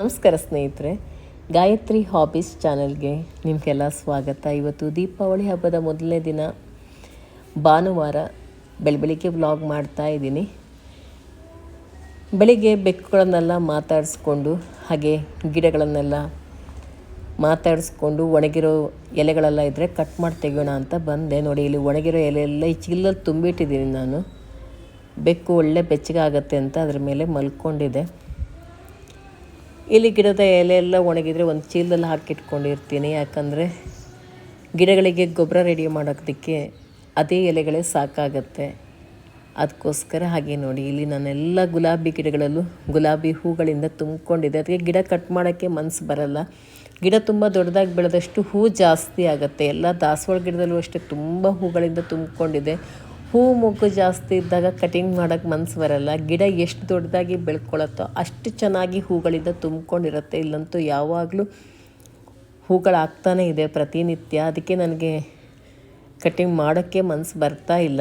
ನಮಸ್ಕಾರ ಸ್ನೇಹಿತರೆ, ಗಾಯತ್ರಿ ಹಾಬೀಸ್ ಚಾನಲ್ಗೆ ನಿಮಗೆಲ್ಲ ಸ್ವಾಗತ. ಇವತ್ತು ದೀಪಾವಳಿ ಹಬ್ಬದ ಮೊದಲನೇ ದಿನ. ಭಾನುವಾರ ಬೆಳ ಬೆಳಿಗ್ಗೆ ವ್ಲಾಗ್ ಮಾಡ್ತಾ ಇದ್ದೀನಿ. ಬೆಳಿಗ್ಗೆ ಬೆಕ್ಕುಗಳನ್ನೆಲ್ಲ ಮಾತಾಡಿಸ್ಕೊಂಡು, ಹಾಗೆ ಗಿಡಗಳನ್ನೆಲ್ಲ ಮಾತಾಡಿಸ್ಕೊಂಡು ಒಣಗಿರೋ ಎಲೆಗಳೆಲ್ಲ ಇದ್ದರೆ ಕಟ್ ಮಾಡಿ ತೆಗೆಯೋಣ ಅಂತ ಬಂದೆ. ನೋಡಿ, ಇಲ್ಲಿ ಒಣಗಿರೋ ಎಲೆ ಎಲ್ಲ ಈ ಚೀಲದಲ್ಲಿ ತುಂಬಿಟ್ಟಿದ್ದೀನಿ ನಾನು. ಬೆಕ್ಕು ಒಳ್ಳೆ ಬೆಚ್ಚಗಾಗತ್ತೆ ಅಂತ ಅದ್ರ ಮೇಲೆ ಮಲ್ಕೊಂಡಿದೆ ಇಲ್ಲಿ ಗಿಡದ ಎಲೆ ಎಲ್ಲ ಒಣಗಿದರೆ ಒಂದು ಚೀಲದಲ್ಲಿ ಹಾಕಿಟ್ಕೊಂಡಿರ್ತೀನಿ. ಯಾಕಂದರೆ ಗಿಡಗಳಿಗೆ ಗೊಬ್ಬರ ರೆಡಿ ಮಾಡೋದಕ್ಕೆ ಅದೇ ಎಲೆಗಳೇ ಸಾಕಾಗತ್ತೆ. ಅದಕ್ಕೋಸ್ಕರ ಹಾಗೆ ನೋಡಿ. ಇಲ್ಲಿ ನಾನೆಲ್ಲ ಗುಲಾಬಿ ಗಿಡಗಳಲ್ಲೂ ಗುಲಾಬಿ ಹೂಗಳಿಂದ ತುಂಬಿಕೊಂಡಿದೆ ಅದಕ್ಕೆ ಗಿಡ ಕಟ್ ಮಾಡೋಕ್ಕೆ ಮನಸ್ಸು ಬರಲ್ಲ. ಗಿಡ ತುಂಬ ದೊಡ್ಡದಾಗಿ ಬೆಳೆದಷ್ಟು ಹೂ ಜಾಸ್ತಿ ಆಗುತ್ತೆ. ಎಲ್ಲ ದಾಸವಾಳ ಗಿಡದಲ್ಲೂ ಅಷ್ಟೇ ತುಂಬ ಹೂಗಳಿಂದ ತುಂಬಿಕೊಂಡಿದೆ ಹೂ ಮೊಗ್ಗು ಜಾಸ್ತಿ ಇದ್ದಾಗ ಕಟಿಂಗ್ ಮಾಡೋಕ್ಕೆ ಮನಸ್ಸು ಬರಲ್ಲ. ಗಿಡ ಎಷ್ಟು ದೊಡ್ಡದಾಗಿ ಬೆಳ್ಕೊಳತ್ತೋ ಅಷ್ಟು ಚೆನ್ನಾಗಿ ಹೂಗಳಿಂದ ತುಂಬಿಕೊಂಡಿರುತ್ತೆ. ಇಲ್ಲಂತೂ ಯಾವಾಗಲೂ ಹೂಗಳಾಗ್ತಾನೇ ಇದೆ ಪ್ರತಿನಿತ್ಯ. ಅದಕ್ಕೆ ನನಗೆ ಕಟಿಂಗ್ ಮಾಡೋಕ್ಕೆ ಮನಸ್ಸು ಬರ್ತಾ ಇಲ್ಲ.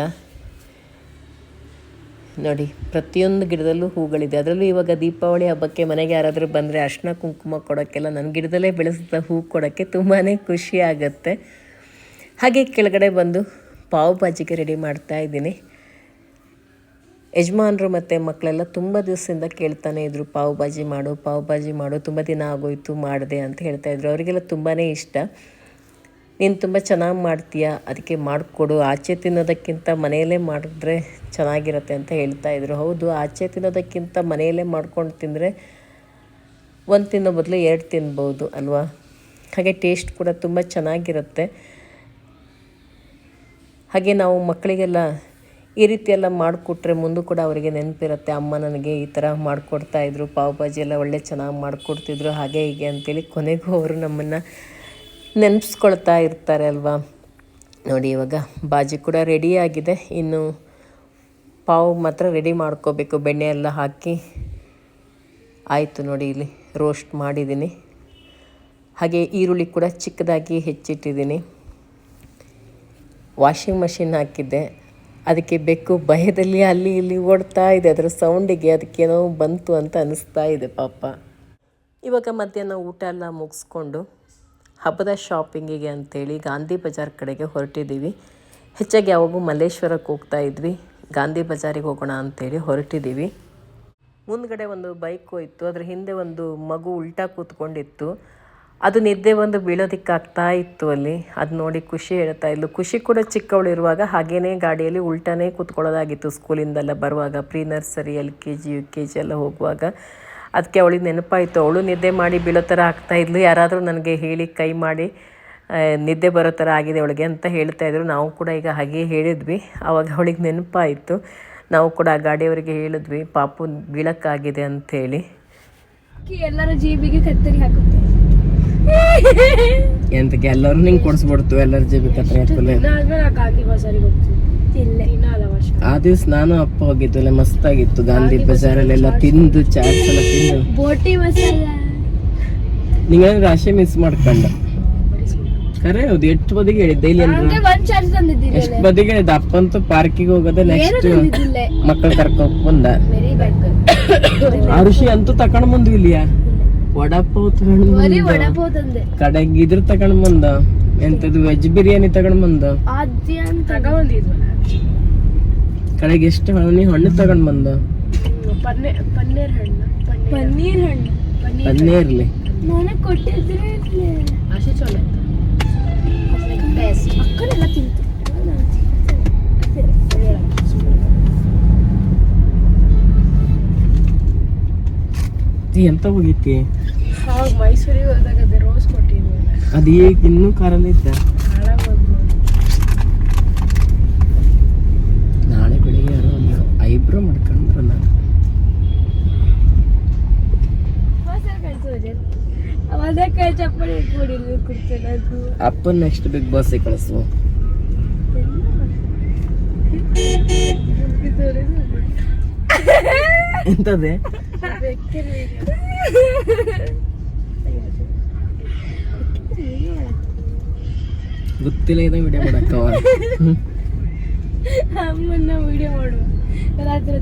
ನೋಡಿ, ಪ್ರತಿಯೊಂದು ಗಿಡದಲ್ಲೂ ಹೂಗಳಿದೆ. ಅದರಲ್ಲೂ ಇವಾಗ ದೀಪಾವಳಿ ಹಬ್ಬಕ್ಕೆ ಮನೆಗೆ ಯಾರಾದರೂ ಬಂದರೆ ಅರ್ಶಿನ ಕುಂಕುಮ ಕೊಡೋಕ್ಕೆಲ್ಲ ನನ್ನ ಗಿಡದಲ್ಲೇ ಬೆಳೆಸಿದ ಹೂ ಕೊಡೋಕ್ಕೆ ತುಂಬಾ ಖುಷಿ ಆಗುತ್ತೆ. ಹಾಗೆ ಕೆಳಗಡೆ ಬಂದು ಪಾವ್ ಭಾಜಿಗೆ ರೆಡಿ ಮಾಡ್ತಾ ಇದ್ದೀನಿ. ಯಜಮಾನರು ಮತ್ತು ಮಕ್ಕಳೆಲ್ಲ ತುಂಬ ದಿವಸದಿಂದ ಕೇಳ್ತಾನೆ ಇದ್ದರು ಪಾವ್ ಭಾಜಿ ಮಾಡು, ಪಾವ್ ಭಾಜಿ ಮಾಡು, ತುಂಬ ದಿನ ಆಗೋಯ್ತು, ಮಾಡಿದೆ ಅಂತ ಹೇಳ್ತಾ ಇದ್ರು. ಅವರಿಗೆಲ್ಲ ತುಂಬಾ ಇಷ್ಟ. ನೀನು ತುಂಬ ಚೆನ್ನಾಗಿ ಮಾಡ್ತೀಯ ಅದಕ್ಕೆ ಮಾಡಿಕೊಡು. ಆಚೆ ತಿನ್ನೋದಕ್ಕಿಂತ ಮನೆಯಲ್ಲೇ ಮಾಡಿದ್ರೆ ಚೆನ್ನಾಗಿರುತ್ತೆ ಅಂತ ಹೇಳ್ತಾ ಇದ್ರು. ಹೌದು, ಆಚೆ ತಿನ್ನೋದಕ್ಕಿಂತ ಮನೆಯಲ್ಲೇ ಮಾಡ್ಕೊಂಡು ತಿಂದರೆ ಒಂದು ತಿನ್ನೋ ಬದಲು ಎರಡು ತಿನ್ಬೋದು ಅಲ್ವಾ? ಹಾಗೆ ಟೇಸ್ಟ್ ಕೂಡ ತುಂಬ ಚೆನ್ನಾಗಿರುತ್ತೆ. ಹಾಗೆ ನಾವು ಮಕ್ಕಳಿಗೆಲ್ಲ ಈ ರೀತಿ ಎಲ್ಲ ಮಾಡಿಕೊಟ್ರೆ ಮುಂದೆ ಕೂಡ ಅವರಿಗೆ ನೆನಪಿರುತ್ತೆ, ಅಮ್ಮ ನನಗೆ ಈ ಥರ ಮಾಡಿಕೊಡ್ತಾ ಇದ್ರು, ಪಾವ್ ಭಾಜಿ ಎಲ್ಲ ಒಳ್ಳೆ ಚೆನ್ನಾಗಿ ಮಾಡಿಕೊಡ್ತಿದ್ರು, ಹಾಗೆ ಹೀಗೆ ಅಂತೇಳಿ ಕೊನೆಗೂ ಅವರು ನಮ್ಮನ್ನು ನೆನೆಸ್ಕೊಳ್ತಾ ಇರ್ತಾರೆ ಅಲ್ವಾ? ನೋಡಿ ಇವಾಗ ಬಾಜಿ ಕೂಡ ರೆಡಿಯಾಗಿದೆ ಇನ್ನು ಪಾವು ಮಾತ್ರ ರೆಡಿ ಮಾಡ್ಕೋಬೇಕು. ಬೆಣ್ಣೆ ಎಲ್ಲ ಹಾಕಿ ಆಯಿತು ನೋಡಿ ಇಲ್ಲಿ ರೋಸ್ಟ್ ಮಾಡಿದ್ದೀನಿ. ಹಾಗೆ ಈರುಳ್ಳಿ ಕೂಡ ಚಿಕ್ಕದಾಗಿ ಹೆಚ್ಚಿಟ್ಟಿದ್ದೀನಿ. ವಾಷಿಂಗ್ ಮಷಿನ್ ಹಾಕಿದ್ದೆ. ಅದಕ್ಕೆ ಬೆಕ್ಕು ಭಯದಲ್ಲಿ ಅಲ್ಲಿ ಇಲ್ಲಿ ಓಡ್ತಾ ಇದೆ. ಅದರ ಸೌಂಡಿಗೆ ಅದಕ್ಕೇನೋ ಬಂತು ಅಂತ ಅನಿಸ್ತಾ ಇದೆ ಪಾಪ. ಇವಾಗ ಮಧ್ಯಾಹ್ನ ಊಟ ಎಲ್ಲ ಮುಗಿಸ್ಕೊಂಡು ಹಬ್ಬದ ಶಾಪಿಂಗಿಗೆ ಅಂಥೇಳಿ ಗಾಂಧಿ ಬಜಾರ್ ಕಡೆಗೆ ಹೊರಟಿದ್ದೀವಿ. ಹೆಚ್ಚಾಗಿ ಯಾವಾಗೂ ಮಲ್ಲೇಶ್ವರಕ್ಕೆ ಹೋಗ್ತಾ ಇದ್ವಿ. ಗಾಂಧಿ ಬಜಾರಿಗೆ ಹೋಗೋಣ ಅಂತೇಳಿ ಹೊರಟಿದ್ದೀವಿ. ಮುಂದ್ಗಡೆ ಒಂದು ಬೈಕ್ ಹೋಯ್ತು. ಅದ್ರ ಹಿಂದೆ ಒಂದು ಮಗು ಉಲ್ಟಾ ಕೂತ್ಕೊಂಡಿತ್ತು. ಅದು ನಿದ್ದೆ ಬಂದು ಬೀಳೋದಕ್ಕಾಗ್ತಾ ಇತ್ತು ಅಲ್ಲಿ. ಅದು ನೋಡಿ ಖುಷಿ ಹೇಳ್ತಾ ಇದ್ಲು. ಖುಷಿ ಕೂಡ ಚಿಕ್ಕವಳು ಇರುವಾಗ ಹಾಗೇನೇ ಗಾಡಿಯಲ್ಲಿ ಉಲ್ಟಾನೇ ಕೂತ್ಕೊಳ್ಳೋದಾಗಿತ್ತು ಸ್ಕೂಲಿಂದೆಲ್ಲ ಬರುವಾಗ, pre nursery, L K G, U K G ಎಲ್ಲ ಹೋಗುವಾಗ. ಅದಕ್ಕೆ ಅವಳಿಗೆ ನೆನಪಾಯಿತು, ಅವಳು ನಿದ್ದೆ ಮಾಡಿ ಬೀಳೋ ಥರ ಆಗ್ತಾ ಇದ್ಲು. ಯಾರಾದರೂ ನನಗೆ ಹೇಳಿ ಕೈ ಮಾಡಿ ನಿದ್ದೆ ಬರೋ ಥರ ಆಗಿದೆ ಅವಳಿಗೆ ಅಂತ ಹೇಳ್ತಾ ಇದ್ರು. ನಾವು ಕೂಡ ಈಗ ಹಾಗೆ ಹೇಳಿದ್ವಿ. ಆವಾಗ ಅವಳಿಗೆ ನೆನಪಾಯಿತು. ನಾವು ಕೂಡ ಆ ಗಾಡಿಯವರಿಗೆ ಹೇಳಿದ್ವಿ, ಪಾಪು, ಬೀಳಕ್ಕಾಗಿದೆ ಅಂಥೇಳಿ. ಎಲ್ಲರ ಜೀಬಿಗೆ ಕತ್ತರಿ ಹಾಕುತ್ತೆ. ಎಂತಕ್ಕೆ ಎಲ್ಲರೂ ನಿಂಗೆ ಕೊಡಿಸ್ಬಿಡ್ತು ಎಲ್ಲರ ಜೀಬಿ ಕತ್ರೆ ಆ ದಿವಸ ನಾನು ಅಪ್ಪ ಹೋಗಿದ್ದು ಮಸ್ತಾಗಿತ್ತು. ಗಾಂಧಿ ಬಜಾರಲ್ಲೆಲ್ಲ ತಿಂದು ಚಾಟ್ಸ್ ಎಲ್ಲ ತಿಂದು. ನಿಂಗೆ ರಾಶಿ ಮಿಸ್ ಮಾಡ್ಕೊಂಡ? ಖರೆ ಹೌದು ಎಷ್ಟು ಬದಿಗೆ ಹೇಳಿದ್ದೆ? ಇಲ್ಲಿ ಎಷ್ಟು ಬದಿಗೆ ಹೇಳಿದ್ದೆ? ಅಪ್ಪಂತೂ ಪಾರ್ಕಿಗೆ ಹೋಗೋದೆ ನೆಕ್ಸ್ಟ್ ಮಕ್ಕಳು ಕರ್ಕೊಂಡ್ ಬಂದ. ಋಷಿ ಅಂತೂ ತಕೊಂಡ್ ಬಂದು ಇಲ್ಲಿಯ ವಡಪಾವ್ ತಗೊಂಡ್ ಬರೀ ಬಂದ ವಡಪಾವ್ ತಂದೆ ಕಡೆಗೆ ಇದ್ರ ತಗೊಂಡ್ ಬಂದ ಎಂತದು ವೆಜ್ ಬಿರಿಯಾನಿ ತಗೊಂಡ್ ಬಂದ ತಗೊಂಡಿದ್ವಲ್ಲ ಕಡೆಗೆ ಎಷ್ಟು ಹಣ್ಣಿ ಹಣ್ಣು ತಗೊಂಡ್ ಬಂದ ಪನ್ನೀರ್ ಪನ್ನೀರ್ ಹಣ್ಣು. ಪನ್ನೀರ್. ಹಣ್ಣು. ಪನ್ನೀರ್ ಅನ್ನೇ ಇರ್ಲಿ. ನನಗೆ ಕೊಟ್ಟಿದ್ರೆ ಆಶೆ ಚಲೋ ಬೆಸ್ಟ್ ಅಕ್ಕನೆಲ್ಲ ತಿಂತು. ನೀ ಎಂತ ಹೋಗಿತ್ತಿ ಅವಾಗ ಮೈಸೂರಿಗೆ ಹೋದಾಗ ಅದೇ ರೋಸ್ ಕೊಟ್ಟಿದ್ವಿ. ಅದು ಈಗ ಇನ್ನೂ ಕಾರಲ್ಲಿ ಇದ್ದ ನಾಳೆ ಬೆಳಿಗ್ಗೆ ಯಾರೋ ಒಂದು ಐಬ್ರೋ ಮಾಡ್ಕೊಂಡ್ರ ನಾನು ಅಪ್ಪ ನೆಕ್ಸ್ಟ್ ಬಿಗ್ ಬಾಸ್ ಕಳಿಸು ಎಂತದೆ? ಗೊತ್ತಿಲ್ಲ ಇದೆ ವಿಡಿಯೋ ಮಾಡಕ್ಕ ಅಮ್ಮನ್ನ ವಿಡಿಯೋ ಮಾಡು ರಾತ್ರಿ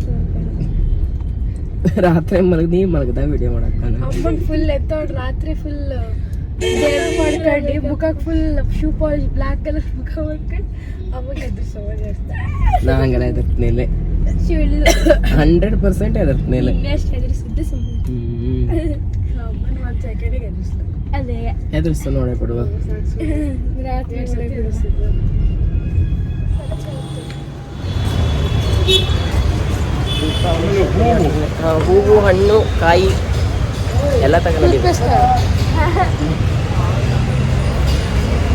ರಾತ್ರಿ ಮಲಗ ನೀ ಮಲಗದ ವಿಡಿಯೋ ಮಾಡಕ್ಕ ಅಮ್ಮನ್ ಫುಲ್ ಎತ್ತೋಡ್ ರಾತ್ರಿ ಫುಲ್ ದೇವ್ರ ಮಾಡ್ಕೊಂಡು ಮುಖಕ್ಕೆ full shoe polish black colour ಮುಖ ಮಾಡ್ಕೊಂಡು ಅವಾಗ ಅದ್ರ ಸಮಾಜ ನಾ ಹಂಗೆಲ್ಲ ಎದುರ್ತೀನಿ ಹಂಡ್ರೆಡ್ ಪರ್ಸೆಂಟ್ ಹೆದರ್ಸ್ಲ ಅದೇ. ಎದುರಿಸ್ತು ನೋಡೇ ಕೊಡುವ. ಹೂವು ಹಣ್ಣು ಕಾಯಿ ಎಲ್ಲ ತಗೊಂಡಿದ್ದೀವಿ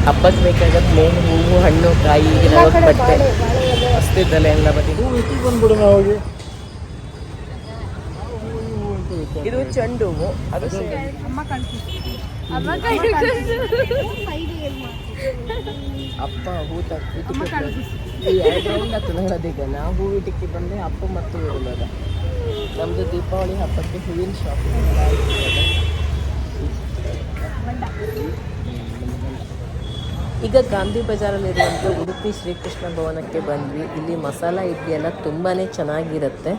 ಹಬ್ಬಕ್ಕೆ ಬೇಕಾಗತ್ತೆ ಮೇನ್ ಹೂವು ಹಣ್ಣು ಕಾಯಿ ಬಟ್ಟೆ ಅಷ್ಟಿದ್ದಲ್ಲ ಎಲ್ಲ ಬದಿ ಇದು ಚೆಂಡು ಹೂವು. ಅದು ಅಪ್ಪ ಹೂ ತುಳೋದೀಗ ನಾವು ಹೂ ಇಟ್ಟಕ್ಕೆ ಬಂದೆ ಅಪ್ಪ ಮತ್ತು ಉಳ್ಳೋದ ನಮ್ಮದು ದೀಪಾವಳಿ ಹಬ್ಬಕ್ಕೆ ಹೂವಿನ ಶಾಪಿಂಗ್. ಈಗ ಗಾಂಧಿ ಬಜಾರಲ್ಲಿರುವಂಥ ಉಡುಪಿ ಶ್ರೀಕೃಷ್ಣ ಭವನಕ್ಕೆ ಬಂದ್ವಿ. ಇಲ್ಲಿ ಮಸಾಲ ಇಡ್ಲಿ ಎಲ್ಲ ತುಂಬಾ ಚೆನ್ನಾಗಿರುತ್ತೆ.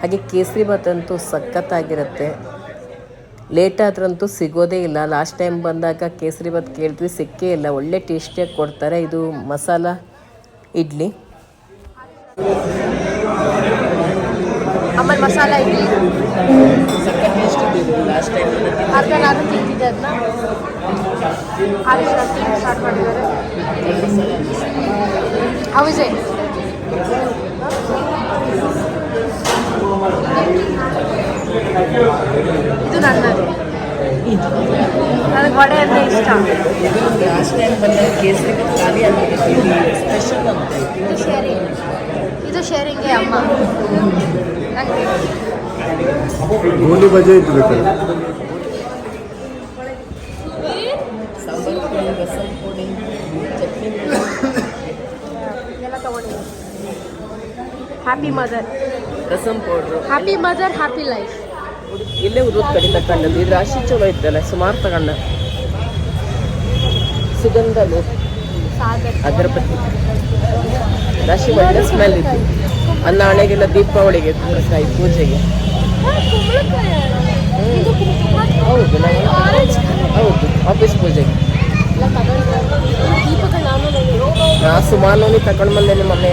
ಹಾಗೆ ಕೇಸರಿ ಭಾತ್ ಅಂತೂ ಸಖತ್ತಾಗಿರುತ್ತೆ. ಲೇಟ್ ಆದ್ರಂತೂ ಸಿಗೋದೇ ಇಲ್ಲ. ಲಾಸ್ಟ್ ಟೈಮ್ ಬಂದಾಗ ಕೇಸರಿ ಭಾತ್ ಕೇಳಿದ್ವಿ, ಸಿಕ್ಕೇ ಇಲ್ಲ. ಒಳ್ಳೆ ಟೇಸ್ಟಿಯಾಗಿ ಕೊಡ್ತಾರೆ ಇದು ಮಸಾಲ ಇಡ್ಲಿ. ಆಮೇಲೆ ಮಸಾಲ ಇಡ್ಲಿ. ಅರ್ಧ ನಾನು ತಿಂತಿದ್ದೆ ಅದನ್ನ ಆಲಿಶ್ ಸ್ಟಾರ್ಟ್ ಮಾಡಿದ್ದಾರೆ. ಹೌಸೆ ಇದು ನನ್ನದು. ನನಗೆ ವಡೆ ಅಂದರೆ ಇಷ್ಟ. ಲಾಸ್ಟ್ ಟೈಮ್ ಬಂದಾಗ ಕೇಸರಿ ಖಾಲಿ ಸ್ಪೆಷಲ್ ಇದು ಶೇರಿಂಗ್ ಇದು ಶೇರಿಂಗೇ ಅಮ್ಮ. ನಂಗೆ. ಗೋಲಿ ಬಜೆ ಇತ್ತು ಬೇಕಾದ್ರೆ. Happy mother rasam powder. Happy mother happy life ಇಲ್ಲೇ ಉದುದ್ ಕಡಿ ತಕೊಂಡದ್ದು ಇದು ರಾಶಿ ಚಲೋ ಇತ್ತಲ್ಲ ಸುಮಾರು ತಗೊಂಡ. ಸುಗಂಧಲು ಅದರ ಅಗರಬತ್ತಿ. ರಾಶಿ ಒಳ್ಳೆ ಸ್ಮೆಲ್ ಇತ್ತು. ಅನ್ನ ಹಣೆಗೆಲ್ಲ ದೀಪಾವಳಿಗೆ ಕುಂಬಳಕಾಯಿ ಪೂಜೆಗೆ. ಹೌದು ಹೌದು ಆಫೀಸ್ ಪೂಜೆಗೆ ನಾ ಸುಮಾನೋನಿ ತಗೊಂಡು ಬಂದೆ ಮೊನ್ನೆ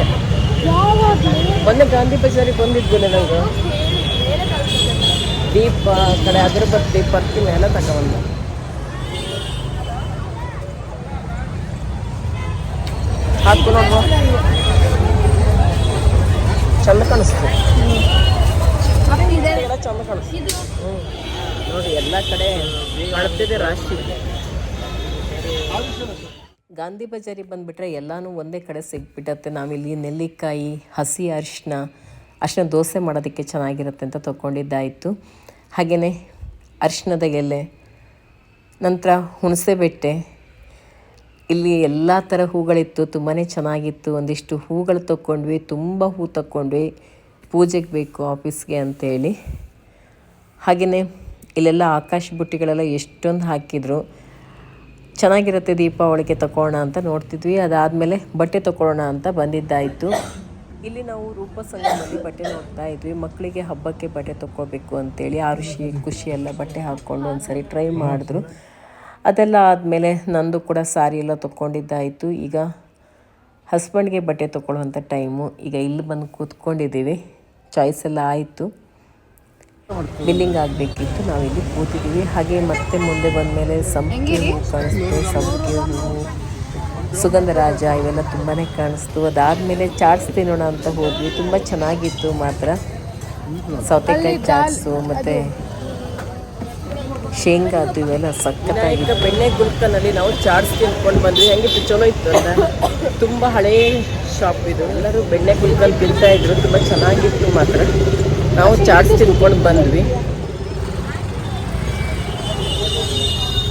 ಮೊನ್ನೆ ಗಾಂಧಿ ಬಜಾರಿಗೆ ಬಂದಿದ್ವಲ್ಲ ನಂಗೆ ದೀಪ ಕಡೆ ಅಗರಬತ್ತಿ ಪರ್ಕಿನ ಎಲ್ಲ ತಗೊಂಡ್ಬಂದೆ ಹಾಕು ನೋಡುವ ಚಂದ ಕಾಣಿಸ್ತು ಚಂದ ಕಾಣಿಸ್ತು ನೋಡಿ ಎಲ್ಲ ಕಡೆ ಕಾಣ್ತಿದೆ ರಾಶಿ. ಗಾಂಧಿ ಬಜಾರಿಗೆ ಬಂದುಬಿಟ್ರೆ ಎಲ್ಲನೂ ಒಂದೇ ಕಡೆ ಸಿಗ್ಬಿಟ್ಟತ್ತೆ ನಾವಿಲ್ಲಿ ನೆಲ್ಲಿಕಾಯಿ ಹಸಿ ಅರಿಶಿನ ಅರಿಶಿನ ದೋಸೆ ಮಾಡೋದಕ್ಕೆ ಚೆನ್ನಾಗಿರುತ್ತೆ ಅಂತ ತೊಗೊಂಡಿದ್ದಾಯಿತು. ಹಾಗೆಯೇ ಅರಿಶಿನದ ಎಲೆ ನಂತರ ಹುಣಸೆ ಬೆಟ್ಟೆ. ಇಲ್ಲಿ ಎಲ್ಲ ಥರ ಹೂಗಳಿತ್ತು ತುಂಬಾ ಚೆನ್ನಾಗಿತ್ತು. ಒಂದಿಷ್ಟು ಹೂಗಳು ತಕೊಂಡ್ವಿ ತುಂಬ ಹೂ ತಗೊಂಡ್ವಿ ಪೂಜೆಗೆ ಬೇಕು ಆಫೀಸ್ಗೆ ಅಂತೇಳಿ. ಹಾಗೆಯೇ ಇಲ್ಲೆಲ್ಲ ಆಕಾಶ ಬುಟ್ಟಿಗಳೆಲ್ಲ ಎಷ್ಟೊಂದು ಹಾಕಿದ್ರು. ಚೆನ್ನಾಗಿರುತ್ತೆ ದೀಪಾವಳಿಗೆ ತಗೊಳ್ಳೋಣ ಅಂತ ನೋಡ್ತಿದ್ವಿ. ಅದಾದಮೇಲೆ ಬಟ್ಟೆ ತಗೊಳ್ಳೋಣ ಅಂತ ಬಂದಿದ್ದಾಯಿತು. ಇಲ್ಲಿ ನಾವು ರೂಪ ಸಂಘದಲ್ಲಿ ಬಟ್ಟೆ ನೋಡ್ತಾ ಇದ್ವಿ. ಮಕ್ಕಳಿಗೆ ಹಬ್ಬಕ್ಕೆ ಬಟ್ಟೆ ತಗೋಬೇಕು ಅಂತೇಳಿ ಆ ಋಷಿ ಖುಷಿಯೆಲ್ಲ ಬಟ್ಟೆ ಹಾಕ್ಕೊಂಡು ಒಂದ್ಸರಿ ಟ್ರೈ ಮಾಡಿದ್ರು. ಅದೆಲ್ಲ ಆದಮೇಲೆ ನಂದು ಕೂಡ ಸಾರಿ ಎಲ್ಲ ತೊಗೊಂಡಿದ್ದಾಯಿತು ಈಗ ಹಸ್ಬೆಂಡ್ಗೆ ಬಟ್ಟೆ ತೊಗೊಳ್ಳುವಂಥ ಟೈಮು. ಈಗ ಇಲ್ಲಿ ಬಂದು ಕೂತ್ಕೊಂಡಿದ್ದೀವಿ. ಚಾಯ್ಸ್ ಎಲ್ಲ ಆಯಿತು. ಬಿಲ್ಲಿಂಗ್ ಆಗಬೇಕಿತ್ತು ನಾವಿಲ್ಲಿ ಕೂತಿದ್ದೀವಿ. ಹಾಗೆ ಮತ್ತೆ ಮುಂದೆ ಬಂದಮೇಲೆ ಸಂಪಿಗೆ ಹೂವು ಕಾಣಿಸ್ತು ಸಂಪಿಗೆ ಹೂವು ಸುಗಂಧರಾಜ ಇವೆಲ್ಲ ತುಂಬಾ ಕಾಣಿಸ್ತು. ಅದಾದಮೇಲೆ ಚಾಟ್ಸ್ ತಿನ್ನೋಣ ಅಂತ ಹೋದ್ವಿ. ತುಂಬ ಚೆನ್ನಾಗಿತ್ತು ಮಾತ್ರ. ಸೌತೆಕಾಯಿ ಚಾಟ್ಸು ಮತ್ತು ಶೇಂಗಾ ಅದು ಇವೆಲ್ಲ ಸಖತ್ತಾಗಿತ್ತು ಬೆಣ್ಣೆ ಗುಲ್ಕನಲ್ಲಿ ನಾವು ಚಾಟ್ಸ್ ತಿನ್ಕೊಂಡು ಬಂದ್ವಿ. ಹೆಂಗೆ ಚಲೋ ಇತ್ತು ಅಂತ. ತುಂಬ ಹಳೇ ಶಾಪ್ ಇದು. ಎಲ್ಲರೂ ಬೆಣ್ಣೆ ಗುಲ್ಕಲ್ಲಿ ತಿಂತಾ ಇದ್ರು. ತುಂಬ ಚೆನ್ನಾಗಿತ್ತು ಮಾತ್ರ. ನಾವು ಚಾಟ್ಸ್ ತಿನ್ಕೊಂಡು ಬಂದ್ವಿ.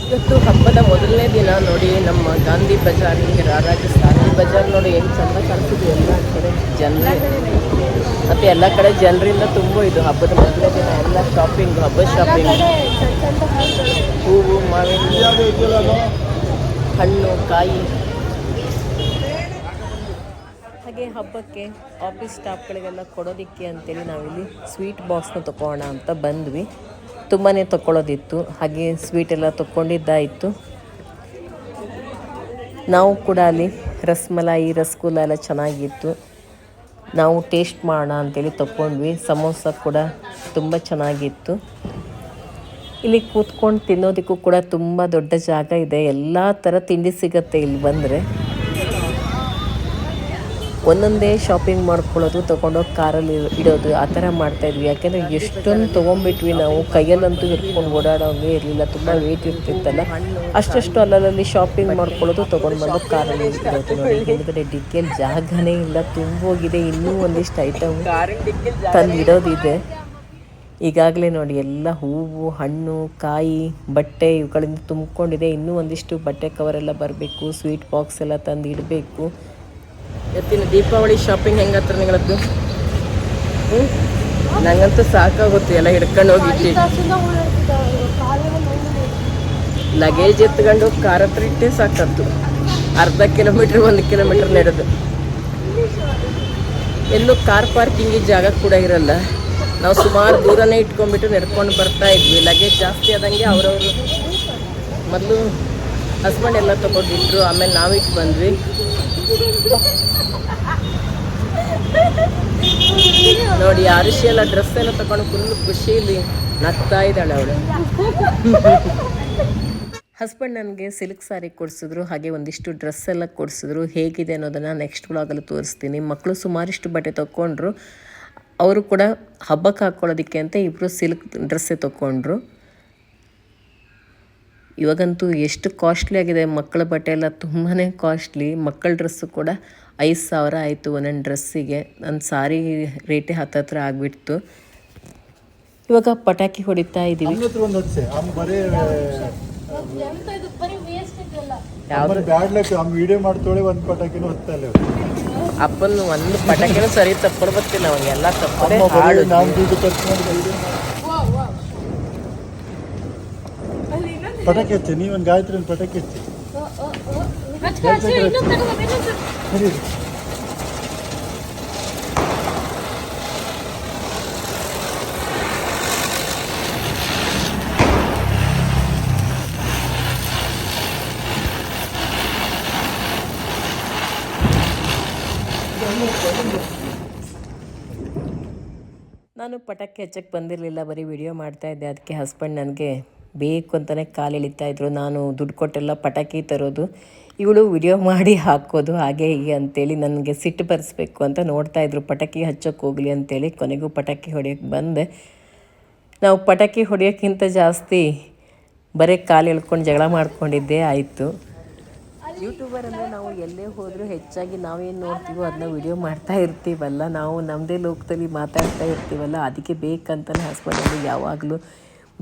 ಇವತ್ತು ಹಬ್ಬದ ಮೊದಲನೇ ದಿನ ನೋಡಿ ನಮ್ಮ ಗಾಂಧಿ ಬಜಾರ್ ಹಿಂಗೆ ರಾಜಸ್ಥಾನ ಬಜಾರ್ ನೋಡಿ ಹೆಂಗೆ ಚಂದ ಕಾಣಿಸಿದ್ವಿ ಎಲ್ಲ ಕಡೆ ಜನರ. ಮತ್ತು ಎಲ್ಲ ಕಡೆ ಜನರಿಂದ ತುಂಬ ಇದು ಹಬ್ಬದ ಮೊದಲನೇ ದಿನ. ಎಲ್ಲ ಶಾಪಿಂಗ್ ಹಬ್ಬದ ಶಾಪಿಂಗ್ ಹೂವು, ಮಾವಿನ ಹಣ್ಣು ಕಾಯಿ. ಹಾಗೆ ಹಬ್ಬಕ್ಕೆ ಆಫೀಸ್ ಸ್ಟಾಫ್ಗಳಿಗೆಲ್ಲ ಕೊಡೋದಿಕ್ಕೆ ಅಂತೇಳಿ ನಾವಿಲ್ಲಿ ಸ್ವೀಟ್ ಬಾಕ್ಸ್ನ ತೊಗೊಳ್ಳೋಣ ಅಂತ ಬಂದ್ವಿ. ತುಂಬಾ ತೊಕೊಳ್ಳೋದಿತ್ತು. ಹಾಗೆ ಸ್ವೀಟ್ ಎಲ್ಲ ತೊಗೊಂಡಿದ್ದಾಯಿತು ನಾವು ಕೂಡ ಅಲ್ಲಿ ರಸ್ಮಲಾಯಿ, ರಸಗುಲ್ಲ ಎಲ್ಲ ಚೆನ್ನಾಗಿತ್ತು. ನಾವು ಟೇಸ್ಟ್ ಮಾಡೋಣ ಅಂತೇಳಿ ತಗೊಂಡ್ವಿ ಸಮೋಸ ಕೂಡ ತುಂಬ ಚೆನ್ನಾಗಿತ್ತು. ಇಲ್ಲಿ ಕೂತ್ಕೊಂಡು ತಿನ್ನೋದಕ್ಕೂ ಕೂಡ ತುಂಬ ದೊಡ್ಡ ಜಾಗ ಇದೆ. ಎಲ್ಲ ಥರ ತಿಂಡಿ ಸಿಗುತ್ತೆ ಇಲ್ಲಿ ಬಂದರೆ. ಒಂದೊಂದೇ ಶಾಪಿಂಗ್ ಮಾಡ್ಕೊಳ್ಳೋದು ತೊಗೊಂಡೋಗಿ ಕಾರಲ್ಲಿ ಇಡೋದು ಆ ಥರ ಮಾಡ್ತಾಯಿದ್ವಿ ಯಾಕೆಂದರೆ ಎಷ್ಟೊಂದು ತೊಗೊಂಡ್ಬಿಟ್ವಿ ನಾವು. ಕೈಯಲ್ಲಂತೂ ಹಿಡ್ಕೊಂಡು ಓಡಾಡೋಂಗೆ ಇರಲಿಲ್ಲ. ತುಂಬ ವೇಟ್ ಇರ್ತಿತ್ತಲ್ಲ. ಅಷ್ಟಷ್ಟು ಅಲ್ಲಲ್ಲಿ ಶಾಪಿಂಗ್ ಮಾಡ್ಕೊಳ್ಳೋದು ತೊಗೊಂಡು ಬಂದು ಕಾರಲ್ಲಿ ಇಡೋದು ನೋಡಿ. ಹಿಂದ್ಗಡೆ ಡಿಕ್ಕಿಯಲ್ಲಿ ಜಾಗನೇ ಇಲ್ಲ. ತುಂಬೋಗಿದೆ. ಇನ್ನೂ ಒಂದಿಷ್ಟು ಐಟಮ್ ತಂದು ಇಡೋದಿದೆ ಈಗಾಗಲೇ ನೋಡಿ, ಎಲ್ಲ ಹೂವು, ಹಣ್ಣು, ಕಾಯಿ, ಬಟ್ಟೆ ಇವುಗಳಿಂದ ತುಂಬಿಕೊಂಡಿದೆ. ಇನ್ನೂ ಒಂದಿಷ್ಟು ಬಟ್ಟೆ ಕವರೆಲ್ಲ ಬರಬೇಕು ಸ್ವೀಟ್ ಬಾಕ್ಸ್ ಎಲ್ಲ ತಂದು ಇಡಬೇಕು. ಇವತ್ತಿನ ದೀಪಾವಳಿ ಶಾಪಿಂಗ್ ಹೆಂಗತ್ರ ನಿಗಳದ್ದು? ನಂಗಂತೂ ಸಾಕಾಗುತ್ತೆ ಎಲ್ಲ ಹಿಡ್ಕೊಂಡು ಹೋಗಿದ್ದೆ. ಲಗೇಜ್ ಎತ್ಕೊಂಡು ಕಾರ್ ಹತ್ರ ಇಟ್ಟೇ ಸಾಕತ್ತು ಅರ್ಧ ಕಿಲೋಮೀಟ್ರ್ ಒಂದು ಕಿಲೋಮೀಟ್ರ್ ನಡೆದು. ಎಲ್ಲೂ ಕಾರ್ ಪಾರ್ಕಿಂಗಿಗೆ ಜಾಗ ಕೂಡ ಇರಲ್ಲ. ನಾವು ಸುಮಾರು ದೂರನೇ ಇಟ್ಕೊಂಡ್ಬಿಟ್ಟು ನಡ್ಕೊಂಡು ಬರ್ತಾ ಇದ್ವಿ. ಲಗೇಜ್ ಜಾಸ್ತಿ ಆದಂಗೆ ಅವರವರು ಮೊದಲು ಹಸ್ಬೆಂಡ್ ಎಲ್ಲ ತೊಗೊಂಡಿಟ್ರು ಆಮೇಲೆ ನಾವಿಟ್ಟು ಬಂದ್ವಿ. ನೋಡಿ ಅರಿಶಿ ಎಲ್ಲ ಡ್ರೆಸ್ ಎಲ್ಲ ತಗೊಂಡು ಫುಲ್ ಖುಷಿಲಿ ನಗ್ತಾ ಇದ್ದಾಳೆ ಅವಳು. ಹಸ್ಬೆಂಡ್ ನನಗೆ ಸಿಲ್ಕ್ ಸಾರಿ ಕೊಡಿಸಿದ್ರು, ಹಾಗೆ ಒಂದಿಷ್ಟು ಡ್ರೆಸ್ ಎಲ್ಲ ಕೊಡಿಸಿದ್ರು. ಹೇಗಿದೆ ಅನ್ನೋದನ್ನು ನೆಕ್ಸ್ಟ್ ಬ್ಲಾಗಲ್ಲಿ ತೋರಿಸ್ತೀನಿ. ಮಕ್ಕಳು ಸುಮಾರಿಷ್ಟು ಬಟ್ಟೆ ತೊಗೊಂಡ್ರು. ಅವರು ಕೂಡ ಹಬ್ಬಕ್ಕೆ ಹಾಕ್ಕೊಳ್ಳೋದಕ್ಕೆ ಅಂತ ಇಬ್ಬರು ಸಿಲ್ಕ್ ಡ್ರೆಸ್ಸೇ ತೊಗೊಂಡ್ರು ಇವಾಗಂತೂ ಎಷ್ಟು ಕಾಸ್ಟ್ಲಿ ಆಗಿದೆ ಮಕ್ಕಳ ಬಟ್ಟೆ ಎಲ್ಲ ತುಂಬಾ ಕಾಸ್ಟ್ಲಿ ಮಕ್ಕಳ ಡ್ರೆಸ್ಸು ಕೂಡ ಐದು ಸಾವಿರ ಆಯಿತು ಒಂದೊಂದು ಡ್ರೆಸ್ಸಿಗೆ ನನ್ನ ಸಾರಿ ರೇಟೇ ಹತ್ತತ್ರ ಆಗಿಬಿಡ್ತು. ಇವಾಗ ಪಟಾಕಿ ಹೊಡಿತಾ ಇದ್ದೀವಿ ಯಾವುದು ಅಪ್ಪನ ಒಂದು ಪಟಾಕಿನೂ ಸರಿ ತಪ್ಕೊಂಡು ಬರ್ತಿಲ್ಲ ಅವಂಗೆಲ್ಲ ತಪ್ಪದೆ ವಿಡಿಯೋ ಪಟಾಕಿ ಹಚ್ಚಿ ನೀವೊಂದು ಗಾಯತ್ರಿ ಒಂದು ಪಟಾಕಿ ಹಚ್ಚಿ. ನಾನು ಪಟಾಕಿ ಹಚ್ಚಕ್ಕೆ ಬಂದಿರಲಿಲ್ಲ, ಬರೀ ವಿಡಿಯೋ ಮಾಡ್ತಾಯಿದ್ದೆ ಅದಕ್ಕೆ ಹಸ್ಬೆಂಡ್ ನನಗೆ, ಬೇಕು ಅಂತಲೇ ಕಾಲು ಇಳಿತಾ ಇದ್ರು. ನಾನು ದುಡ್ಡು ಕೊಟ್ಟೆಲ್ಲ ಪಟಾಕಿ ತರೋದು. ಇವಳು ವಿಡಿಯೋ ಮಾಡಿ ಹಾಕೋದು ಹಾಗೆ ಹೀಗೆ ಅಂತೇಳಿ ನನಗೆ ಸಿಟ್ಟು ಬರೆಸ್ಬೇಕು ಅಂತ ನೋಡ್ತಾ ಇದ್ರು. ಪಟಾಕಿ ಹಚ್ಚೋಕೆ ಹೋಗಲಿ ಅಂತೇಳಿ ಕೊನೆಗೂ ಪಟಾಕಿ ಹೊಡೆಯೋಕ್ಕೆ ಬಂದೆ. ನಾವು ಪಟಾಕಿ ಹೊಡೆಯೋಕ್ಕಿಂತ ಜಾಸ್ತಿ ಬರೀ ಕಾಲು ಎಳ್ಕೊಂಡು ಜಗಳ ಮಾಡ್ಕೊಂಡಿದ್ದೇ ಆಯಿತು. ಯೂಟ್ಯೂಬರ್ ಅಂದರೆ ನಾವು ಎಲ್ಲೇ ಹೋದರೂ ಹೆಚ್ಚಾಗಿ ನಾವೇನು ನೋಡ್ತೀವೋ ಅದನ್ನ ವಿಡಿಯೋ ಮಾಡ್ತಾ ಇರ್ತೀವಲ್ಲ. ನಾವು ನಮ್ಮದೇ ಲೋಕದಲ್ಲಿ ಮಾತಾಡ್ತಾ ಇರ್ತೀವಲ್ಲ. ಅದಕ್ಕೆ ಬೇಕಂತಲೇ ಹಸ್ಬೆಂಡಲ್ಲಿ ಯಾವಾಗಲೂ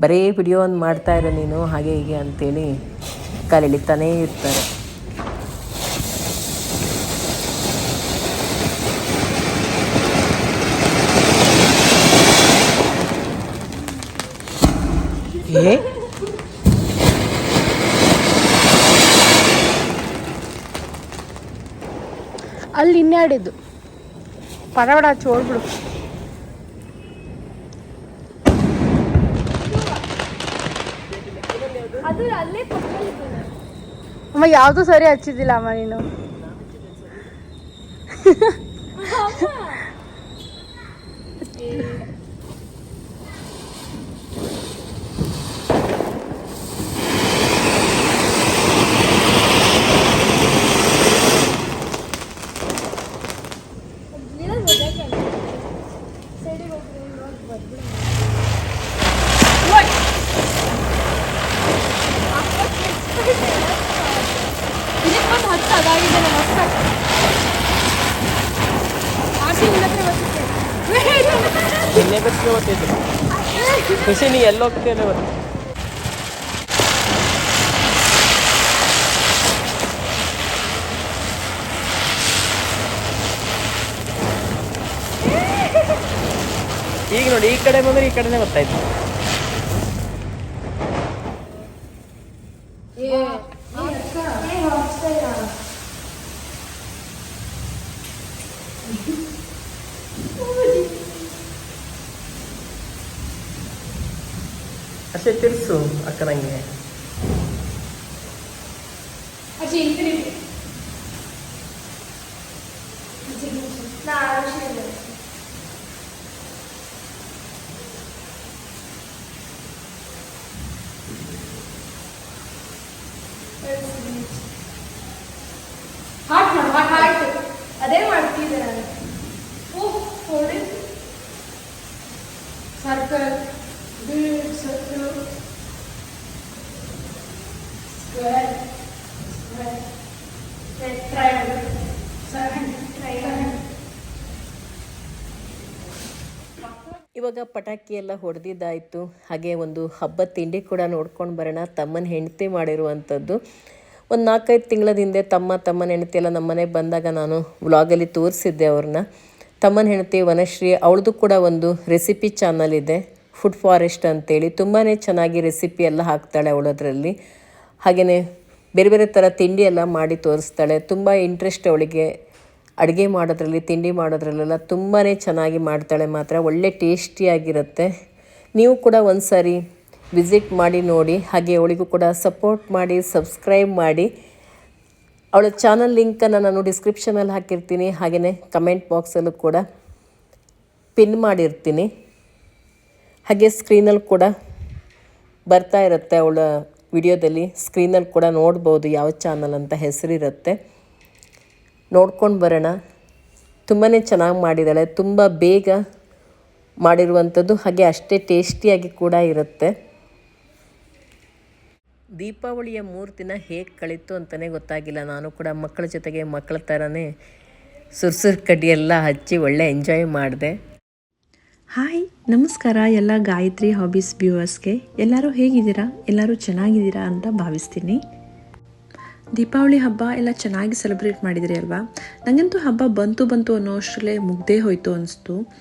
ಬರೀ ವಿಡಿಯೋ ಒಂದು ಮಾಡ್ತಾ ಇರೋ ನೀನು, ಹಾಗೆ ಹೀಗೆ ಅಂತೇಳಿ ಕಾಲೆಳಿತಾನೇ ಇರ್ತಾರೆ. ಏ? ಇನ್ನೆರಡಿದ್ದು ಪರವಡ ಹಚ್ಚಿ ಹೋಗ್ಬಿಡು ಅಮ್ಮ ಯಾವುದು ಸರಿ ಹಚ್ಚಿದ್ದಿಲ್ಲ ಅಮ್ಮ ನೀನು. ಖುಷಿ ನೀ ಎಲ್ಲ ಹೋಗ್ತೇನೆ ಗೊತ್ತು ಈಗ ನೋಡಿ ಈ ಕಡೆ ಬಂದ್ರೆ ಈ ಕಡೆನೇ ಗೊತ್ತಾಯ್ತು ಅಷ್ಟೇ സെറ്റിൽസും അക്കണങ്ങേ ಇವಾಗ ಪಟಾಕಿ ಎಲ್ಲ ಹೊಡೆದಿದ್ದಾಯಿತು. ಹಾಗೆ ಒಂದು ಹಬ್ಬದ ತಿಂಡಿ ಕೂಡ ನೋಡ್ಕೊಂಡು ಬರೋಣ. ತಮ್ಮನ ಹೆಂಡತಿ ಮಾಡಿರುವಂಥದ್ದು. ಒಂದು ನಾಲ್ಕೈದು ತಿಂಗಳ ಹಿಂದೆ ತಮ್ಮ, ತಮ್ಮನ ಹೆಂಡತಿ ಎಲ್ಲ ನಮ್ಮ ಮನೆಗೆ ಬಂದಾಗ ನಾನು ವ್ಲಾಗಲ್ಲಿ ತೋರಿಸಿದ್ದೆ ಅವ್ರನ್ನ ತಮ್ಮನ ಹೆಂಡತಿ ವನಶ್ರೀ, ಅವಳದು ಕೂಡ ಒಂದು ರೆಸಿಪಿ ಚಾನಲ್ ಇದೆ, ಫುಡ್ ಫಾರೆಸ್ಟ್ ಅಂತೇಳಿ. ತುಂಬಾ ಚೆನ್ನಾಗಿ ರೆಸಿಪಿ ಎಲ್ಲ ಹಾಕ್ತಾಳೆ ಅವಳದ್ರಲ್ಲಿ. ಹಾಗೆಯೇ ಬೇರೆ ಬೇರೆ ಥರ ತಿಂಡಿ ಎಲ್ಲ ಮಾಡಿ ತೋರಿಸ್ತಾಳೆ. ತುಂಬ ಇಂಟ್ರೆಸ್ಟ್ ಅವಳಿಗೆ. ಅಡುಗೆ ಮಾಡೋದ್ರಲ್ಲಿ, ತಿಂಡಿ ಮಾಡೋದ್ರಲ್ಲೆಲ್ಲ ತುಂಬಾ ಚೆನ್ನಾಗಿ ಮಾಡ್ತಾಳೆ ಮಾತ್ರ. ಒಳ್ಳೆ ಟೇಸ್ಟಿಯಾಗಿರುತ್ತೆ. ನೀವು ಕೂಡ ಒಂದು ಸಾರಿ ವಿಸಿಟ್ ಮಾಡಿ ನೋಡಿ. ಹಾಗೆ ಅವಳಿಗೂ ಕೂಡ ಸಪೋರ್ಟ್ ಮಾಡಿ, ಸಬ್ಸ್ಕ್ರೈಬ್ ಮಾಡಿ. ಅವಳ ಚಾನಲ್ ಲಿಂಕನ್ನು ನಾನು ಡಿಸ್ಕ್ರಿಪ್ಷನಲ್ಲಿ ಹಾಕಿರ್ತೀನಿ. ಹಾಗೆಯೇ ಕಮೆಂಟ್ ಬಾಕ್ಸಲ್ಲೂ ಕೂಡ ಪಿನ್ ಮಾಡಿರ್ತೀನಿ. ಹಾಗೆ ಸ್ಕ್ರೀನಲ್ಲಿ ಕೂಡ ಬರ್ತಾ ಇರುತ್ತೆ ಅವಳ ವಿಡಿಯೋದಲ್ಲಿ. ಸ್ಕ್ರೀನಲ್ಲಿ ಕೂಡ ನೋಡ್ಬೋದು ಯಾವ ಚಾನಲ್ ಅಂತ ಹೆಸರಿರುತ್ತೆ. ನೋಡ್ಕೊಂಡು ಬರೋಣ. ತುಂಬಾ ಚೆನ್ನಾಗಿ ಮಾಡಿದ್ದಾಳೆ. ತುಂಬ ಬೇಗ ಮಾಡಿರುವಂಥದ್ದು ಹಾಗೆ ಅಷ್ಟೇ ಟೇಸ್ಟಿಯಾಗಿ ಕೂಡ ಇರುತ್ತೆ. ದೀಪಾವಳಿಯ ಮೂರು ದಿನ ಹೇಗೆ ಕಳೀತು ಅಂತಲೇ ಗೊತ್ತಾಗಿಲ್ಲ. ನಾನು ಕೂಡ ಮಕ್ಕಳ ಜೊತೆಗೆ ಮಕ್ಕಳ ಥರನೇ ಸುರ್ಸುರ್ ಕಡ್ಡಿ ಎಲ್ಲ ಹಚ್ಚಿ ಒಳ್ಳೆ ಎಂಜಾಯ್ ಮಾಡಿದೆ. ಹಾಯ್, ನಮಸ್ಕಾರ ಎಲ್ಲ ಗಾಯತ್ರಿ ಹಾಬೀಸ್ ವ್ಯೂವರ್ಸ್ಗೆ. ಎಲ್ಲರೂ ಹೇಗಿದ್ದೀರಾ? ಎಲ್ಲರೂ ಚೆನ್ನಾಗಿದ್ದೀರಾ ಅಂತ ಭಾವಿಸ್ತೀನಿ. ದೀಪಾವಳಿ ಹಬ್ಬ ಎಲ್ಲ ಚೆನ್ನಾಗಿ ಸೆಲೆಬ್ರೇಟ್ ಮಾಡಿದ್ರಿ ಅಲ್ವಾ? ನನಗಂತೂ ಹಬ್ಬ ಬಂತು ಬಂತು ಅನ್ನೋ ಅಷ್ಟರಲ್ಲೇ ಮುಗ್ದೇ ಹೋಯ್ತು ಅನಿಸ್ತು.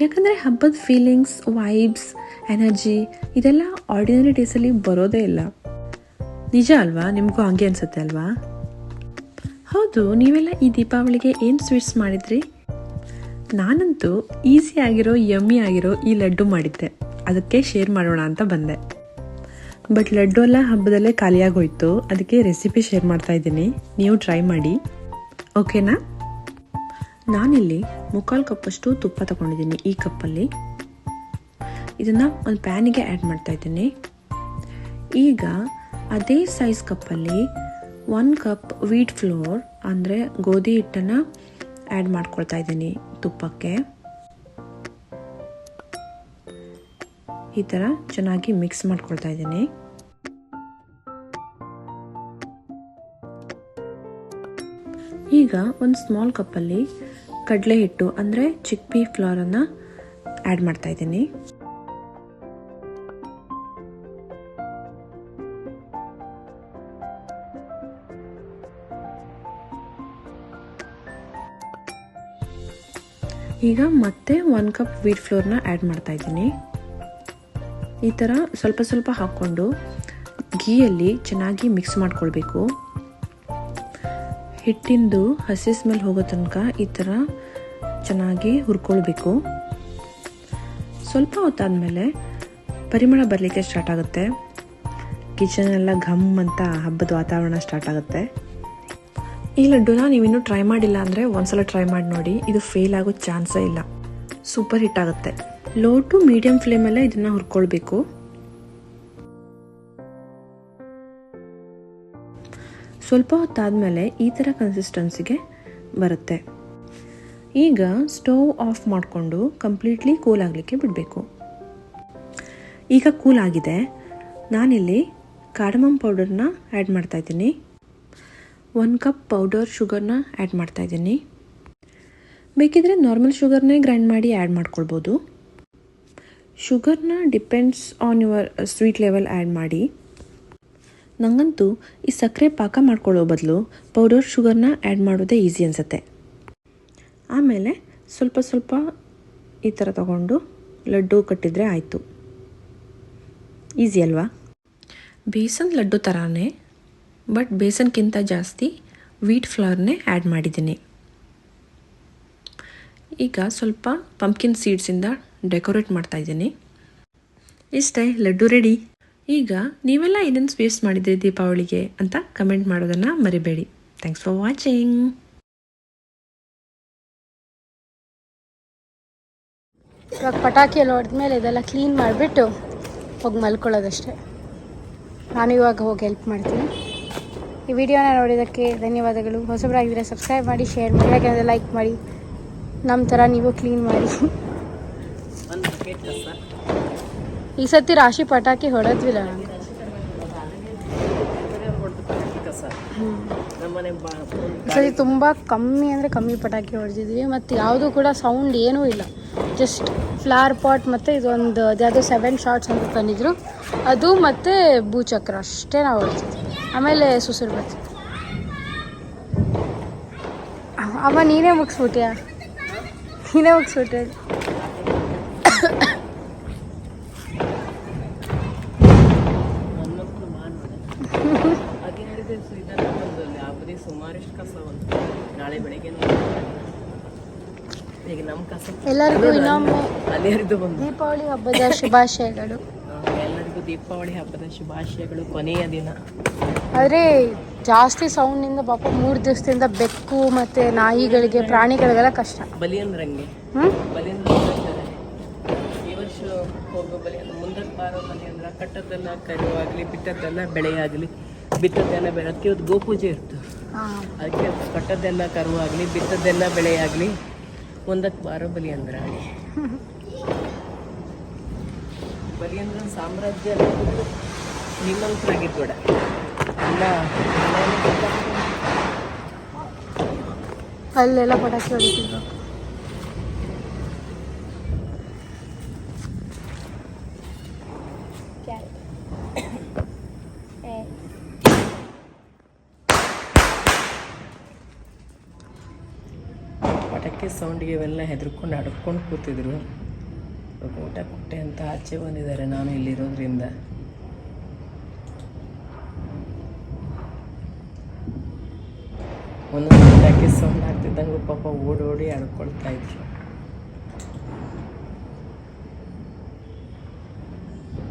ಯಾಕಂದರೆ ಹಬ್ಬದ ಫೀಲಿಂಗ್ಸ್ ವೈಬ್ಸ್ ಎನರ್ಜಿ ಇದೆಲ್ಲ ಆರ್ಡಿನರಿ ಡೇಸಲ್ಲಿ ಬರೋದೇ ಇಲ್ಲ. ನಿಜ ಅಲ್ವಾ? ನಿಮಗೂ ಹಂಗೆ ಅನಿಸುತ್ತೆ ಅಲ್ವಾ? ಹೌದು, ನೀವೆಲ್ಲ ಈ ದೀಪಾವಳಿಗೆ ಏನು ಸ್ವೀಟ್ಸ್ ಮಾಡಿದ್ರಿ? ನಾನಂತೂ ಈಸಿ ಆಗಿರೋ ಯಮ್ಮಿ ಆಗಿರೋ ಈ ಲಡ್ಡು ಮಾಡಿದ್ದೆ. ಅದಕ್ಕೆ ಶೇರ್ ಮಾಡೋಣ ಅಂತ ಬಂದೆ. ಬಟ್ ಲಡ್ಡು ಎಲ್ಲ ಹಬ್ಬದಲ್ಲೇ ಖಾಲಿಯಾಗಿ ಹೋಯ್ತು ಅದಕ್ಕೆ ರೆಸಿಪಿ ಶೇರ್ ಮಾಡ್ತಾ ಇದ್ದೀನಿ. ನೀವು ಟ್ರೈ ಮಾಡಿ. ಓಕೆನಾ ನಾನಿಲ್ಲಿ ಮುಕ್ಕಾಲು ಕಪ್ಪಷ್ಟು ತುಪ್ಪ ತಗೊಂಡಿದ್ದೀನಿ ಈ ಕಪ್ಪಲ್ಲಿ. ಇದನ್ನು ಒಂದು ಪ್ಯಾನಿಗೆ ಆ್ಯಡ್ ಮಾಡ್ತಾ ಇದ್ದೀನಿ. ಈಗ ಅದೇ ಸೈಜ್ ಕಪ್ಪಲ್ಲಿ ಒನ್ ಕಪ್ ವೀಟ್ ಫ್ಲೋರ್ ಅಂದರೆ ಗೋಧಿ ಹಿಟ್ಟನ್ನು ಆ್ಯಡ್ ಮಾಡ್ಕೊಳ್ತಾ ಇದ್ದೀನಿ ತುಪ್ಪಕ್ಕೆ. ಈ ಥರ ಚೆನ್ನಾಗಿ ಮಿಕ್ಸ್ ಮಾಡ್ಕೊಳ್ತಾ ಇದ್ದೀನಿ. ಈಗ ಒಂದು ಸ್ಮಾಲ್ ಕಪ್ಪಲ್ಲಿ ಕಡಲೆ ಹಿಟ್ಟು, ಅಂದರೆ ಚಿಕ್ಪಿ ಫ್ಲೋರನ್ನು ಆ್ಯಡ್ ಮಾಡ್ತಾ ಇದ್ದೀನಿ. ಈಗ ಮತ್ತೆ ಒನ್ ಕಪ್ ವೀಟ್ ಫ್ಲೋರ್ನ ಆ್ಯಡ್ ಮಾಡ್ತಾ ಇದ್ದೀನಿ. ಈ ಥರ ಸ್ವಲ್ಪ ಸ್ವಲ್ಪ ಹಾಕ್ಕೊಂಡು ಘೀಯಲ್ಲಿ ಚೆನ್ನಾಗಿ ಮಿಕ್ಸ್ ಮಾಡ್ಕೊಳ್ಬೇಕು. ಹಿಟ್ಟಿಂದು ಹಸಿ ಸ್ಮೆಲ್ ಹೋಗೋ ತನಕ ಈ ಥರ ಚೆನ್ನಾಗಿ ಹುರ್ಕೊಳ್ಬೇಕು. ಸ್ವಲ್ಪ ಹೊತ್ತಾದಮೇಲೆ ಪರಿಮಳ ಬರಲಿಕ್ಕೆ ಸ್ಟಾರ್ಟ್ ಆಗುತ್ತೆ. ಕಿಚನ್ ಎಲ್ಲ ಘಮ್ ಅಂತ ಹಬ್ಬದ ವಾತಾವರಣ ಸ್ಟಾರ್ಟ್ ಆಗುತ್ತೆ. ಈ ಲಡ್ಡುನ ನೀವಿನ್ನೂ ಟ್ರೈ ಮಾಡಿಲ್ಲ ಅಂದರೆ ಒಂದ್ಸಲ ಟ್ರೈ ಮಾಡಿ ನೋಡಿ. ಇದು ಫೇಲ್ ಆಗೋ ಚಾನ್ಸೇ ಇಲ್ಲ. ಸೂಪರ್ ಹಿಟ್ ಆಗುತ್ತೆ. ಲೋ ಟು ಮೀಡಿಯಂ ಫ್ಲೇಮಲ್ಲೇ ಇದನ್ನು ಹುರ್ಕೊಳ್ಬೇಕು. ಸ್ವಲ್ಪ ಹೊತ್ತಾದಮೇಲೆ ಈ ಥರ ಕನ್ಸಿಸ್ಟೆನ್ಸಿಗೆ ಬರುತ್ತೆ. ಈಗ ಸ್ಟವ್ ಆಫ್ ಮಾಡಿಕೊಂಡು ಕಂಪ್ಲೀಟ್ಲಿ ಕೂಲ್ ಆಗಲಿಕ್ಕೆ ಬಿಡಬೇಕು. ಈಗ ಕೂಲ್ ಆಗಿದೆ. ನಾನಿಲ್ಲಿ ಕಾಡಮಮ್ ಪೌಡರ್ನ ಆ್ಯಡ್ ಮಾಡ್ತಾಯಿದ್ದೀನಿ ಒಂದು ಕಪ್ ಪೌಡರ್ ಶುಗರ್ನ ಆ್ಯಡ್ ಮಾಡ್ತಾಯಿದ್ದೀನಿ ಬೇಕಿದ್ರೆ ನಾರ್ಮಲ್ ಶುಗರ್ನೇ ಗ್ರೈಂಡ್ ಮಾಡಿ ಆ್ಯಡ್ ಮಾಡ್ಕೊಳ್ಬೋದು. ಶುಗರ್ನ depends on your sweet level add ಮಾಡಿ. ನನಗಂತೂ ಈ ಸಕ್ಕರೆ ಪಾಕ ಮಾಡ್ಕೊಳ್ಳೋ ಬದಲು ಪೌಡರ್ ಶುಗರ್ನ ಆ್ಯಡ್ ಮಾಡೋದೇ ಈಸಿ ಅನಿಸುತ್ತೆ. ಆಮೇಲೆ ಸ್ವಲ್ಪ ಸ್ವಲ್ಪ ಈ ಥರ ತಗೊಂಡು ಲಡ್ಡು ಕಟ್ಟಿದರೆ ಆಯಿತು. ಈಸಿ ಅಲ್ವಾ? ಬೇಸನ್ ಲಡ್ಡು ಥರನೇ ಬಟ್ ಬೇಸನ್ಗಿಂತ ಜಾಸ್ತಿ ವೀಟ್ ಫ್ಲವರ್ನೇ ಆ್ಯಡ್ ಮಾಡಿದ್ದೀನಿ. ಈಗ ಸ್ವಲ್ಪ ಪಂಪ್ಕಿನ್ ಸೀಡ್ಸಿಂದ ಡೆಕೋರೇಟ್ ಮಾಡ್ತಾ ಇದ್ದೀನಿ. ಇಷ್ಟೇ, ಲಡ್ಡು ರೆಡಿ. ಈಗ ನೀವೆಲ್ಲ ಏನೇನು ಸ್ವೀಟ್ಸ್ ಮಾಡಿದ್ರಿ ದೀಪಾವಳಿಗೆ ಅಂತ ಕಮೆಂಟ್ ಮಾಡೋದನ್ನು ಮರಿಬೇಡಿ. ಥ್ಯಾಂಕ್ಸ್ ಫಾರ್ ವಾಚಿಂಗ್ ಇವಾಗ ಪಟಾಕಿ ಎಲ್ಲ ಹೊಡೆದ್ಮೇಲೆ ಇದೆಲ್ಲ ಕ್ಲೀನ್ ಮಾಡಿಬಿಟ್ಟು ಹೋಗಿ ಮಲ್ಕೊಳ್ಳೋದಷ್ಟೇ. ನಾನು ಇವಾಗ ಹೋಗಿ ಹೆಲ್ಪ್ ಮಾಡ್ತೀನಿ. ಈ ವಿಡಿಯೋನ ನೋಡಿದ್ದಕ್ಕೆ ಧನ್ಯವಾದಗಳು. ಹೊಸಬರಾಗಿದ್ದರೆ ಸಬ್ಸ್ಕ್ರೈಬ್ ಮಾಡಿ ಶೇರ್ ಮಾಡಿ ಯಾಕೆಂದರೆ ಲೈಕ್ ಮಾಡಿ. ನಮ್ಮ ಥರ ನೀವು ಕ್ಲೀನ್ ಮಾಡಿ. ಈ ಸತಿ ರಾಶಿ ಪಟಾಕಿ ಹೊಡೆದ್ವಿಲ್ಲ ಬಾ ಈ ಸತಿ ತುಂಬ ಕಮ್ಮಿ ಅಂದರೆ ಕಮ್ಮಿ ಪಟಾಕಿ ಹೊಡೆದಿದ್ವಿ. ಮತ್ತು ಯಾವುದೂ ಕೂಡ ಸೌಂಡ್ ಏನೂ ಇಲ್ಲ. ಜಸ್ಟ್ ಫ್ಲವರ್ ಪಾಟ್ ಮತ್ತು ಇದೊಂದು ಅದ್ಯಾವುದೋ ಸೆವೆನ್ ಶಾರ್ಟ್ಸ್ ಅಂತ ತಂದಿದ್ರು. ಅದು ಮತ್ತು ಭೂಚಕ್ರ ಅಷ್ಟೇ ನಾವು ಹೊಡೆದಿದ್ವಿ ಆಮೇಲೆ ಸುಸುರು ಬರ್ತಿದ್ವಿ ಅಮ್ಮ ನೀನೇ ಮುಗಿಸ್ಬಿಟ್ಯಾ? ನೀನೇ ಮುಗಿಸ್ಬಿಟ್ಟೆ? ಕಸ ಒಂದು ನಾಳೆ ಬೆಳಗ್ಗೆ ಈಗ ನಮ್ಮ ಕಸ ಎಲ್ಲರಿಗೂ ಇನ್ನೊಮ್ಮೆ ಬಂದು. ದೀಪಾವಳಿ ಹಬ್ಬದ ಶುಭಾಶಯಗಳು. ಎಲ್ಲರಿಗೂ ದೀಪಾವಳಿ ಹಬ್ಬದ ಶುಭಾಶಯಗಳು ಕೊನೆಯ ದಿನ. ಆದ್ರೆ ಜಾಸ್ತಿ ಸೌಂಡ್ನಿಂದ ಪಾಪ ಮೂರು ದಿವಸದಿಂದ ಬೆಕ್ಕು ಮತ್ತೆ ನಾಯಿಗಳಿಗೆ ಪ್ರಾಣಿಗಳಿಗೆಲ್ಲ ಕಷ್ಟ. ಬಲಿಯಂದ್ರಂಗೆ. ಅಂದ್ರಂಗೆ ಬಲಿ ಅಂದ್ರೆ ಈ ವರ್ಷ ಹೋಗೋ ಬಲಿ ಮುಂದಕ್ಕೆ ಬಾರೋ ಬಲಿಯಂದ್ರ ಕಟ್ಟದ್ದೆಲ್ಲ ಕರುವಾಗಲಿ ಬಿಟ್ಟದ್ದೆಲ್ಲ ಬೆಳೆಯಾಗಲಿ ಬಿತ್ತದ್ದೆಲ್ಲ ಬೆಳೆ ಅದಕ್ಕೆ ಇವತ್ತು ಗೋಪೂಜೆ ಇತ್ತು ಹಾಂ ಅದಕ್ಕೆ ಕಟ್ಟದ್ದೆಲ್ಲ ಕರುವಾಗಲಿ, ಬಿತ್ತದ್ದೆಲ್ಲ ಬೆಳೆಯಾಗಲಿ, ಒಂದಕ್ಕೆ ಬಾರೋ ಬಲಿ ಅಂದ್ರೆ ಸಾಮ್ರಾಜ್ಯ ನಿಮ್ಮಂತರಾಗಿತ್ತು ಬೇಡ ಎಲ್ಲ ಅಲ್ಲೆಲ್ಲ ಪಟಾಕಿ ಹೊಡಿತಿದ್ರು ಇವೆಲ್ಲ ಹೆದರ್ಕೊಂಡು ಅಡ್ಕೊಂಡು ಕೂತಿದ್ರು. ಇವಾಗ ಊಟ ಕೊಟ್ಟೆ ಅಂತ ಆಚೆ ಬಂದಿದ್ದಾರೆ ನಾನು ಇಲ್ಲಿರೋದ್ರಿಂದ. ಒಂದೊಂದು ಊಟಕ್ಕೆ ಸೌಂಡ್ ಆಗ್ತಿದ್ದಂಗೆ ಪಾಪ ಓಡೋಡಿ ಅಡ್ಕೊಳ್ತಾ ಇದ್ರು.